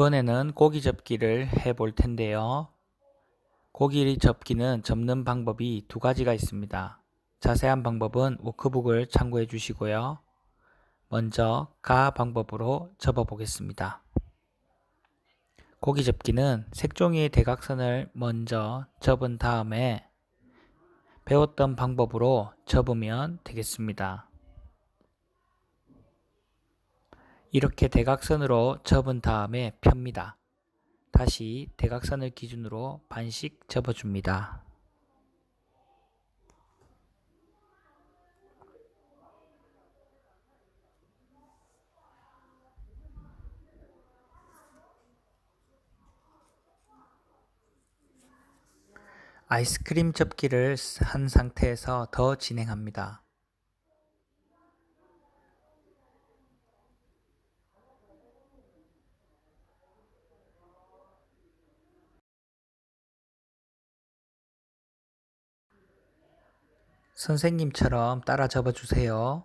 이번에는 고기 접기를 해 볼 텐데요. 고기 접기는 접는 방법이 두 가지가 있습니다. 자세한 방법은 워크북을 참고해 주시고요. 먼저 가 방법으로 접어 보겠습니다. 고기 접기는 색종이의 대각선을 먼저 접은 다음에 배웠던 방법으로 접으면 되겠습니다. 이렇게 대각선으로 접은 다음에 펴니다. 다시 대각선을 기준으로 반씩 접어줍니다. 아이스크림 접기를 한 상태에서 더 진행합니다. 선생님처럼 따라 접어주세요.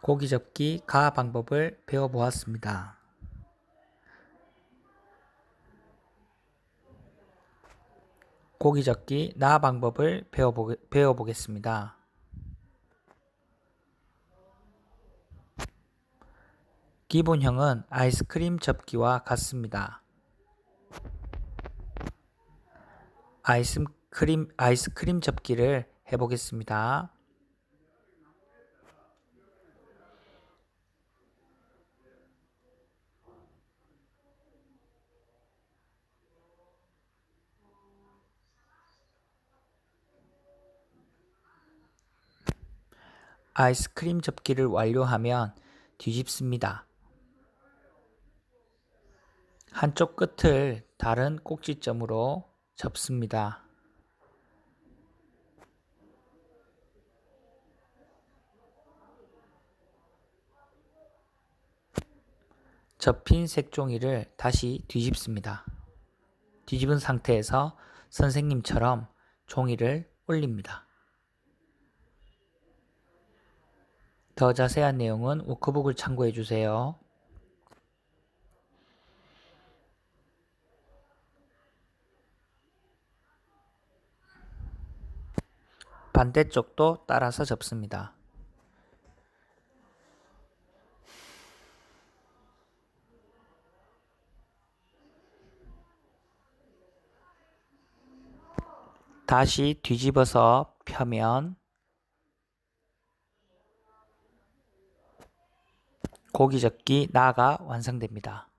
고기 접기 가 방법을 배워보았습니다. 고기 접기 나 방법을 배워보, 배워보겠습니다. 기본형은 아이스크림 접기와 같습니다. 아이스크림, 아이스크림 접기를 해보겠습니다. 아이스크림 접기를 완료하면 뒤집습니다. 한쪽 끝을 다른 꼭지점으로 접습니다. 접힌 색종이를 다시 뒤집습니다. 뒤집은 상태에서 선생님처럼 종이를 올립니다. 더 자세한 내용은 워크북을 참고해 주세요. 반대쪽도 따라서 접습니다. 다시 뒤집어서 펴면 고기 접기 나가 완성됩니다.